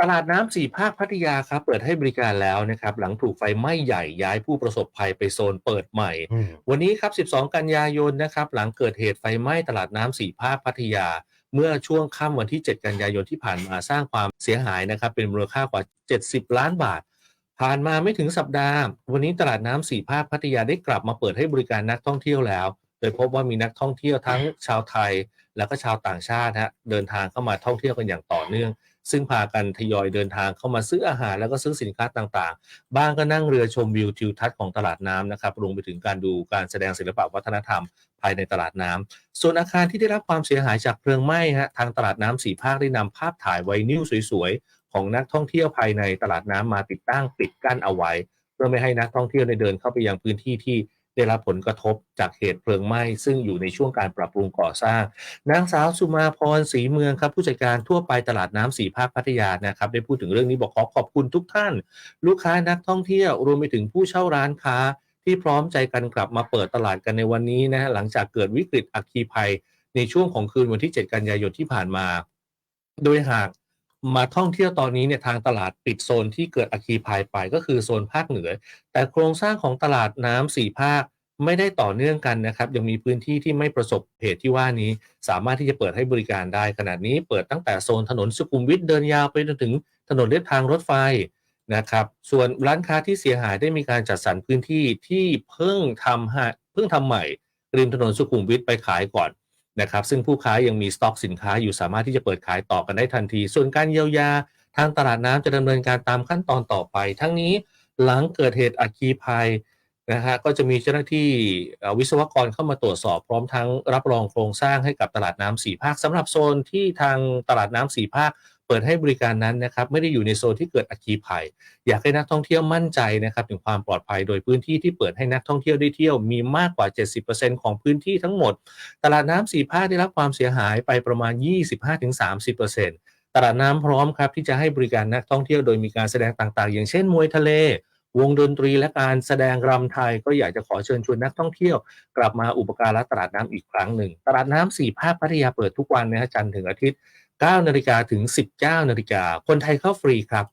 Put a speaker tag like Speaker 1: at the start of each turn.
Speaker 1: ตลาดน้ำสี่ภาคพัทยาครับเปิดให้บริการแล้วนะครับหลังถูกไฟไหม้ใหญ่ย้ายผู้ประสบภัยไปโซนเปิดใหม่
Speaker 2: อืม
Speaker 1: วันนี้ครับ 12 กันยายนนะครับหลังเกิดเหตุไฟไหม้ตลาดน้ำสี่ภาคพัทยา เมื่อช่วงค่ำวันที่ 7 กันยายนที่ผ่านมาสร้างความเสียหายนะครับเป็นมูลค่ากว่า 70 ล้านบาท ผ่านมาไม่ถึงสัปดาห์ วันนี้ตลาดน้ำสี่ภาคพัทยาได้กลับมาเปิดให้บริการนักท่องเที่ยวแล้ว โดยพบว่ามีนักท่องเที่ยวทั้งชาวไทย แล้วก็ชาวต่างชาติฮะเดินทางเข้ามาท่องเที่ยวกันอย่างต่อเนื่อง ซึ่งพากันทยอยเดินทางเข้ามาซื้ออาหารแล้วก็ซื้อสินค้าต่างๆ บ้างก็นั่งเรือชมวิวทิวทัศน์ของตลาดน้ำนะครับรวมไปถึงการดูการแสดงศิลปะวัฒนธรรมภายในตลาดน้ำส่วนอาคารที่ได้รับความเสียหายจากเพลิงไหม้ฮะทางตลาดน้ำสีภาคได้นำภาพถ่ายไวนิลสวยๆของนักท่องเที่ยวภายในตลาดน้ำมาติดตั้งปิดกั้นเอาไว้ เพื่อไม่ให้นักท่องเที่ยวได้เดินเข้าไปยังพื้นที่ที่ ได้รับผลกระทบจากเหตุเพลิงไหม้ ซึ่งอยู่ในช่วงการปรับปรุงก่อสร้าง นางสาวสุมาพรศรีเมืองครับ ผู้จัดการทั่วไปตลาดน้ำสีภาคพัทยานะครับ ได้พูดถึงเรื่องนี้บอกขอขอบคุณทุกท่าน ลูกค้านักท่องเที่ยวรวมไปถึงผู้เช่าร้านค้า ที่พร้อมใจกันกลับมาเปิดตลาดกันในวันนี้นะฮะหลังจากเกิดวิกฤตอัคคีภัย ในช่วงของคืนวันที่ 7 กันยายนที่ผ่านมา โดยหาก มาท่องเที่ยวตอนนี้เนี่ยทางตลาดปิดโซนที่เกิดอัคคีภัยไปก็คือโซนภาคเหนือ แต่โครงสร้างของตลาดน้ำสี่ภาคไม่ได้ต่อเนื่องกันนะครับยังมีพื้นที่ที่ไม่ประสบเหตุที่ว่านี้ สามารถที่จะเปิดให้บริการได้ขนาดนี้เปิดตั้งแต่โซนถนนสุขุมวิทเดินยาวไปจนถึงถนนเลียบทางรถไฟนะครับส่วนร้านค้าที่เสียหายได้มีการจัดสรรพื้นที่ที่เพิ่งทำให้เพิ่งทำใหม่ริมถนนสุขุมวิทไปขายก่อน นะครับซึ่งผู้ค้ายังมีสต็อกสินค้าอยู่สามารถที่จะเปิดขายต่อกันได้ทันที ส่วนการเยียวยา ทางตลาดน้ำจะดำเนินการตามขั้นตอนต่อไป ทั้งนี้หลังเกิดเหตุอัคคีภัยนะฮะก็จะมีเจ้าหน้าที่วิศวกรเข้ามาตรวจสอบพร้อมทั้งรับรองโครงสร้างให้กับตลาดน้ำสีภาคสำหรับโซนที่ทางตลาดน้ำสีภาค เปิดให้บริการนั้นนะครับไม่ได้อยู่ในโซนที่เกิดอัคคีภัย อยากให้นักท่องเที่ยวมั่นใจนะครับถึงความปลอดภัยโดยพื้นที่ที่เปิดให้นักท่องเที่ยวได้เที่ยวมีมากกว่า 70%ของพื้นที่ทั้งหมด ตลาดน้ำสีภาคได้รับความเสียหายไปประมาณ 25-30%ตลาดน้ำพร้อมครับที่จะให้บริการนักท่องเที่ยวโดยมีการแสดงต่างๆ อย่างเช่นมวยทะเลวงดนตรีและการแสดงรำไทยก็อยากจะขอเชิญชวนนักท่องเที่ยว กลับมาอุปการะตลาดน้ำอีกครั้งหนึ่ง ตลาดน้ำสี่ภาคพัทยาเปิดทุกวันนะฮะจันทร์ถึงอาทิตย์ 9นาฬิกาถึง 19นาฬิกาคนไทยเข้าฟรีครับ